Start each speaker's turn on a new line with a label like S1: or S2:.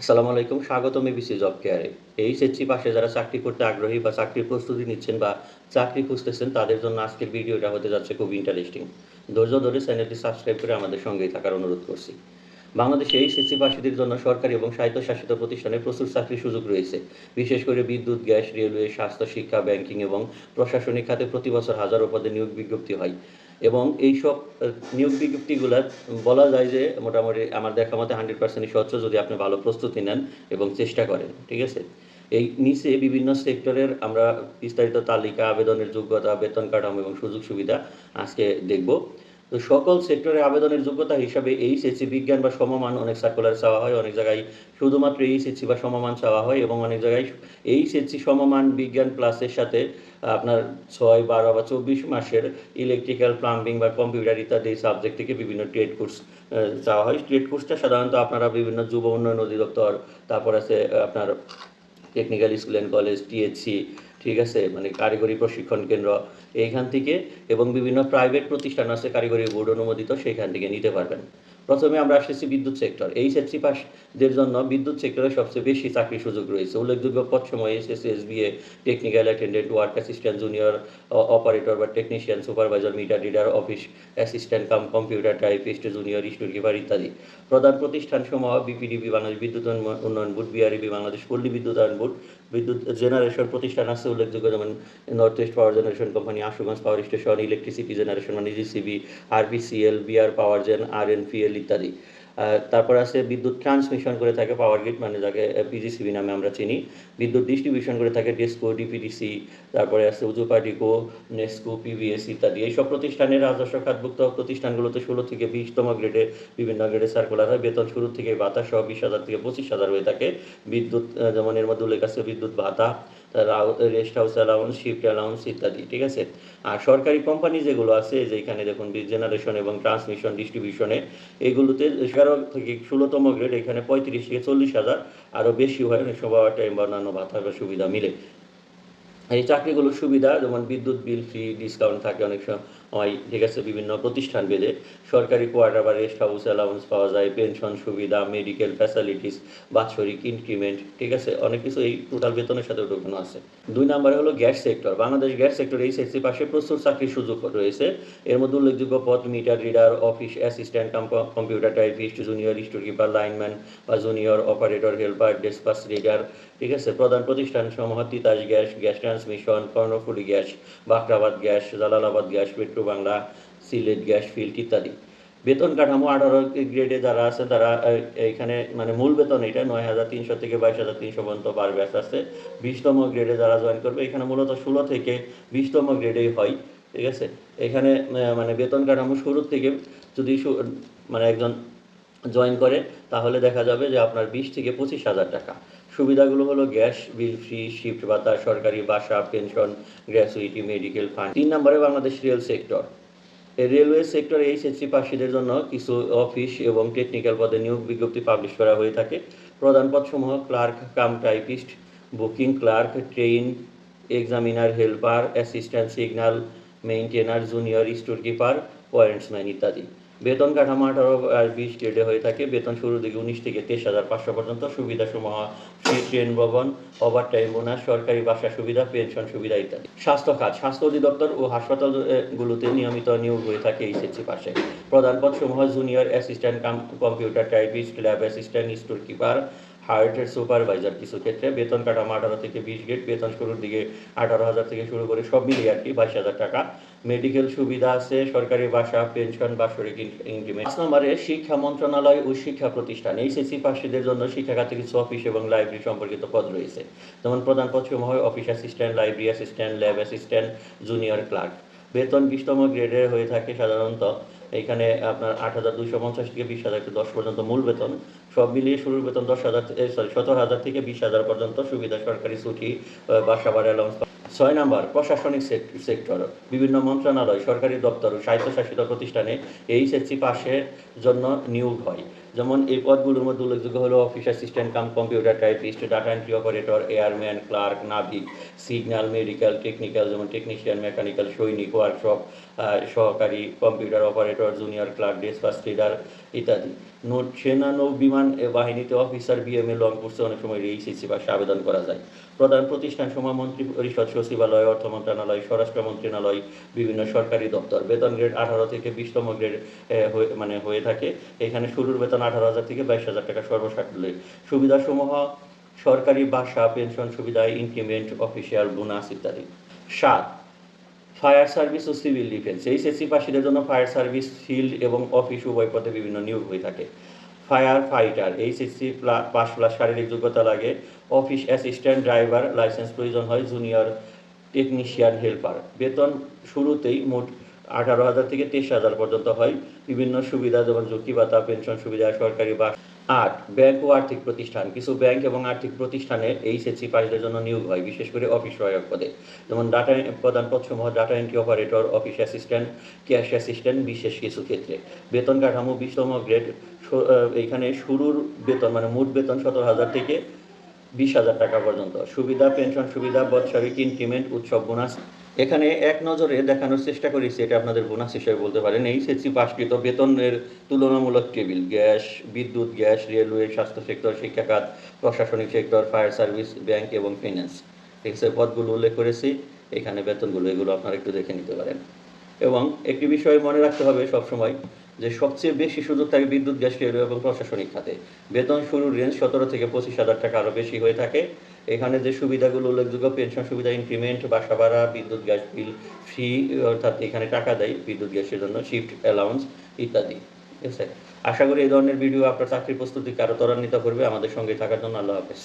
S1: আসসালামু আলাইকুম, স্বাগতম এবিসি জব কেয়ারে। এইচএসসি পাশে যারা চাকরি করতে আগ্রহী বা চাকরির প্রস্তুতি নিচ্ছেন বা চাকরি খুঁজতেছেন, তাদের জন্য আজকের ভিডিওটা হতে যাচ্ছে খুব ইন্টারেস্টিং ধৈর্য ধরে চ্যানেলটি সাবস্ক্রাইব করে আমাদের সঙ্গেই থাকার অনুরোধ করছি। বাংলাদেশে এইচএসসি পাশীদের জন্য সরকারি এবং স্বায়ত্তশাসিত প্রতিষ্ঠানে প্রচুর চাকরির সুযোগ রয়েছে। বিশেষ করে বিদ্যুৎ, গ্যাস, রেলওয়ে, স্বাস্থ্য, শিক্ষা, ব্যাংকিং এবং প্রশাসনিক খাতে প্রতি বছর হাজারো পদে নিয়োগ বিজ্ঞপ্তি হয়। এবং এইসব নিয়োগ বিজ্ঞপ্তিগুলো বলা যায় যে মোটামুটি আমার দেখা মতে হান্ড্রেড পার্সেন্ট স্বচ্ছ যদি আপনি ভালো প্রস্তুতি নেন এবং চেষ্টা করেন, ঠিক আছে? এই নিচে বিভিন্ন সেক্টরের আমরা বিস্তারিত তালিকা, আবেদনের যোগ্যতা, বেতন কাঠামো এবং সুযোগ সুবিধা আজকে দেখব। তো সকল সেক্টরে আবেদনের যোগ্যতা হিসাবে এইচএসসি বিজ্ঞান বা সমমান অনেক সার্কুলার চাওয়া হয়, অনেক জায়গায় শুধুমাত্র এইচএসসি বা সমমান চাওয়া হয় এবং অনেক জায়গায় এইচএসসি সমমান বিজ্ঞান প্লাসের সাথে আপনার ছয়, বারো বা চব্বিশ মাসের ইলেকট্রিক্যাল প্লাম্বিং বা কম্পিউটার ইত্যাদি সাবজেক্ট থেকে বিভিন্ন ট্রেড কোর্স চাওয়া হয়। ট্রেড কোর্সটা সাধারণত আপনারা বিভিন্ন যুব উন্নয়ন অধিদপ্তর, তারপর আছে আপনার technical school and college TSC ঠিক আছে? মানে কারিগরি প্রশিক্ষণ কেন্দ্র, এইখান থেকে এবং বিভিন্ন প্রাইভেট প্রতিষ্ঠান আছে, কারিগরি বোর্ড অনুমোদিত, সেইখান থেকে নিতে পারবেন। প্রথমে আমরা আসতেছি বিদ্যুৎ সেক্টর এই সেক্সি পাসদের জন্য বিদ্যুৎ সেক্টরে সবচেয়ে বেশি চাকরির সুযোগ রয়েছে। উল্লেখযোগ্য পদ সময় SSC SBA technical attendant work assistant junior operator বা technician supervisor meter reader office assistant cum computer typist junior store keeper ইত্যাদি। প্রধান প্রতিষ্ঠানসমূহ বিপিডিবি বাংলাদেশ বিদ্যুৎ উন্নয়ন- বোর্ড বিআরবি বাংলাদেশ পল্লী বিদ্যুতায়ন বোর্ড বিদ্যুৎ জেনারেশন প্রতিষ্ঠান আছে উল্লেখযোগ্য যেমন north east power generation company Ashuganj power station electricity generation মানে GCB RBCL BR power gen আর ইত্যাদি। আহ, তারপর আছে বিদ্যুৎ ট্রান্সমিশন করে থাকে পাওয়ার গ্রিড মানে যাকে পিজিসিবি নামে আমরা চিনি। বিদ্যুৎ ডিস্ট্রিবিউশন করে থাকে ডেস্কো ডিপিডিসি তারপরে আছে উজুপাটিকো নেস্কো পিভিএস ইত্যাদি। এইসব প্রতিষ্ঠানের রাজস্ব খাতভুক্ত প্রতিষ্ঠানগুলোতে ষোলো থেকে বিশতম গ্রেডে বিভিন্ন গ্রেডে সার্কুলার হয়। বেতন শুরু থেকে ভাতা সহ বিশ হাজার থেকে পঁচিশ হাজার হয়ে থাকে। বিদ্যুৎ যেমন এর মধ্যে উল্লেখ আছে বিদ্যুৎ ভাতা rest house allowance shift allowance ইত্যাদি, ঠিক আছে? আর সরকারি কোম্পানি যেগুলো আছে, যেখানে দেখুন জেনারেশন এবং ট্রান্সমিশন ডিস্ট্রিবিউশনে এগুলোতে এগারো থেকে ষোলোতম গ্রেড এখানে পঁয়ত্রিশ থেকে চল্লিশ হাজার আরও বেশি হয়, অনেক সময় টাইম বা অন্যান্য ভাতা সুবিধা মিলে। এই চাকরিগুলোর সুবিধা, যেমন বিদ্যুৎ বিল ফ্রি ডিসকাউন্ট থাকে অনেক সময়। ঠিক আছে, বিভিন্ন প্রতিষ্ঠান বেঁধে। সরকারি কোয়ার্টার বা রেস্ট হাউস অ্যালাউন্স পাওয়া যায় পেনশন সুবিধা মেডিকেল ফ্যাসিলিটিস বাৎসরিক ইনক্রিমেন্ট ঠিক আছে? অনেক কিছু এই টোটাল বেতনের সাথে ঢোকানো আছে। দুই নম্বরে হলো gas sector Bangladesh gas sector এই সেক্সি পাশে প্রচুর চাকরির সুযোগ রয়েছে। এর মধ্যে উল্লেখযোগ্য পদ meter reader office assistant computer typist junior store keeper lineman বা junior operator helper dispatch rider ঠিক আছে? প্রধান প্রতিষ্ঠান সমূহ Titas gas gas transmission Karnaphuli gas, Bakhrabad gas, Jalalabad gas Petrobangla, Sylhet gas, field ইত্যাদি। বেতন কাঠামো আঠারো গ্রেডে যারা আছে, তারা এখানে মানে মূল বেতন এটা, নয় হাজার তিনশো থেকে বাইশ হাজার তিনশো পর্যন্ত বাড়বে আস্তে আস্তে বিশতম গ্রেডে যারা জয়েন করবে, এখানে মূলত ষোলো থেকে বিশতম গ্রেডেই হয়, ঠিক আছে? এখানে মানে বেতন কাঠামো শুরুর থেকে যদি মানে একজন জয়েন করে, তাহলে দেখা যাবে যে আপনার বিশ থেকে পঁচিশ হাজার টাকা। সুবিধাগুলো হলো গ্যাস, বিল ফ্রি, শিফট ভাতা সরকারি বাসা, পেনশন, গ্র্যাচুইটি, মেডিকেল ফান্ড। তিন নম্বরে Bangladesh rail sector. Railway sector HSC পাশীদের জন্য কিছু অফিস এবং টেকনিক্যাল পদে নিয়োগ বিজ্ঞপ্তি পাবলিশ করা হয়ে থাকে। প্রধান পদসমূহ clerk, cum typist, booking clerk, train, examiner, helper, assistant signal maintainer junior store keeper pointsman ইত্যাদি। বেতন কাঠামো আঠারো আর বিশ গ্রেডে হয়ে থাকে। বেতন শুরু দিকে উনিশ থেকে তেইশ হাজার পাঁচশো পর্যন্ত। সুবিধা সমূহ ফ্রি ট্রেন, ভবন ওভার টাইম বোনাস সরকারি বাসা সুবিধা পেনশন সুবিধা ইত্যাদি। স্বাস্থ্য খাত, স্বাস্থ্য অধিদপ্তর ও হাসপাতালগুলোতে নিয়মিত নিয়োগ হয়ে থাকে এইচএসসি পাশে। প্রধান পদ সমূহ junior assistant computer typist lab assistant store keeper হার্টের সুপারভাইজার কিছু ক্ষেত্রে বেতন কাঠামো আঠারো থেকে বিশ গ্রেড বেতন শুরুর দিকে আঠারো হাজার থেকে শুরু করে সব মিলিয়ে আর কি বাইশ হাজার টাকা। মেডিকেল সুবিধা আছে, সরকারি বাসা পেনশন বাৎসরিক ইনক্রিমেন্ট পাঁচ নম্বরে শিক্ষা মন্ত্রণালয় ও শিক্ষা প্রতিষ্ঠান। এইচএসসি পাশীদের জন্য শিক্ষা খাতে কিছু অফিস এবং লাইব্রেরি সম্পর্কিত পদ রয়েছে। যেমন প্রধান পদ সমূহ হয় office assistant library assistant lab assistant junior clerk বেতন বিশতম গ্রেডের হয়ে থাকে সাধারণত এখানে আপনার আট হাজার দুইশো পঞ্চাশ থেকে বিশ হাজার দশ পর্যন্ত মূল বেতন। সব মিলিয়ে শুরুর বেতন দশ হাজার সরি সতেরো হাজার থেকে বিশ হাজার পর্যন্ত সুবিধা সরকারি ছুটি বাসা ভাড়া ছয় নম্বর, প্রশাসনিক সেক- সেক্টর। বিভিন্ন মন্ত্রণালয়, সরকারি দপ্তর ও স্বায়ত্তশাসিত প্রতিষ্ঠানে এইচএসসি পাশের জন্য নিয়োগ হয়। যেমন এই পদগুলোর মধ্যে উল্লেখযোগ্য হলো office assistant cum computer typist data entry operator airman clerk Navik signal medical technical যেমন টেকনিশিয়ান মেকানিক্যাল সৈনিক ওয়ার্কশপ সহকারী computer operator junior clerk dispatch leader ইত্যাদি। সেনা নৌ বিমান বাহিনীতে অফিসার বিএমএ লং কোর্সে অনেক সময় এইচএসসি পাশে আবেদন করা যায়। প্রধান প্রতিষ্ঠান সময় মন্ত্রী পরিষদ, সচিবালয়, অর্থ মন্ত্রণালয়, স্বরাষ্ট্র মন্ত্রণালয়, বিভিন্ন সরকারি দপ্তর। বেতন গ্রেড আঠারো থেকে বিশতম গ্রেড মানে হয়ে থাকে। এখানে শুরুর বেতন আঠারো হাজার থেকে বাইশ হাজার টাকা সর্বসাকুল্যে। সুবিধাসমূহ, সরকারি বাসা পেনশন সুবিধা, ইনক্রিমেন্ট, অফিসিয়াল বোনাস ইত্যাদি। সাত ফায়ার সার্ভিস ও সিভিল ডিফেন্স। এইচএসসি পাশীদের জন্য ফায়ার সার্ভিস, ফিল্ড এবং অফিস উভয় পথে বিভিন্ন নিয়োগ হয়ে থাকে। Fire fighter, HSC pass plus শারীরিক যোগ্যতা লাগে। অফিস অ্যাসিস্ট্যান্ট, ড্রাইভার, লাইসেন্স প্রয়োজন হয়, জুনিয়র টেকনিশিয়ান, হেল্পার। বেতন শুরুতেই মোট আঠারো হাজার থেকে তেইশ হাজার পর্যন্ত হয়। বিভিন্ন সুবিধা যেমন ঝুঁকি ভাতা পেনশন সুবিধা, সরকারি বা আট ব্যাংক ও আর্থিক প্রতিষ্ঠান। কিছু ব্যাংক এবং আর্থিক প্রতিষ্ঠানে এইচএসসি পাসদের জন্য নিয়োগ হয়, বিশেষ করে অফিস সহায়ক পদে। যেমন ডাটা প্রধান পদসমূহ data entry operator office assistant cash assistant বিশেষ কিছু ক্ষেত্রে। বেতন কাঠামো বিশতম গ্রেড এইখানে শুরুর বেতন মানে মোট বেতন সতেরো হাজার থেকে বিশ হাজার টাকা পর্যন্ত। সুবিধা, পেনশন সুবিধা, বৎসরিক ইনক্রিমেন্ট উৎসব বোনাস এখানে এক নজরে দেখানোর চেষ্টা করেছি, এটা আপনাদের বোনাস হিসেবে বলতে পারেন। এই সেচি পাশকৃত বেতনের তুলনামূলক টেবিল, গ্যাস, বিদ্যুৎ, গ্যাস, রেলওয়ে, স্বাস্থ্য সেক্টর, শিক্ষাখাত, প্রশাসনিক সেক্টর, ফায়ার সার্ভিস, ব্যাংক এবং ফিন্যান্স। ঠিক আছে পদগুলো উল্লেখ করেছি, এখানে বেতনগুলো, এগুলো আপনারা একটু দেখে নিতে পারেন। এবং একটি বিষয় মনে রাখতে হবে সবসময় যে সবচেয়ে বেশি সুযোগ থাকে বিদ্যুৎ, গ্যাস রেলওয়ে এবং প্রশাসনিক খাতে। বেতন শুরুর রেঞ্জ সতেরো থেকে পঁচিশ হাজার টাকা আরও বেশি হয়ে থাকে। এখানে যে সুবিধাগুলো উল্লেখযোগ্য পেনশন সুবিধা ইনক্রিমেন্ট বাসা ভাড়া, বিদ্যুৎ, গ্যাস বিল ফ্রি অর্থাৎ এখানে টাকা দেয় বিদ্যুৎ, গ্যাসের জন্য শিফট অ্যালাউন্স ইত্যাদি। ঠিক আছে? আশা করি এই ধরনের ভিডিও আপনার চাকরির প্রস্তুতিকে আরও ত্বরান্বিত করবে। আমাদের সঙ্গে থাকার জন্য আল্লাহ হাফেজ।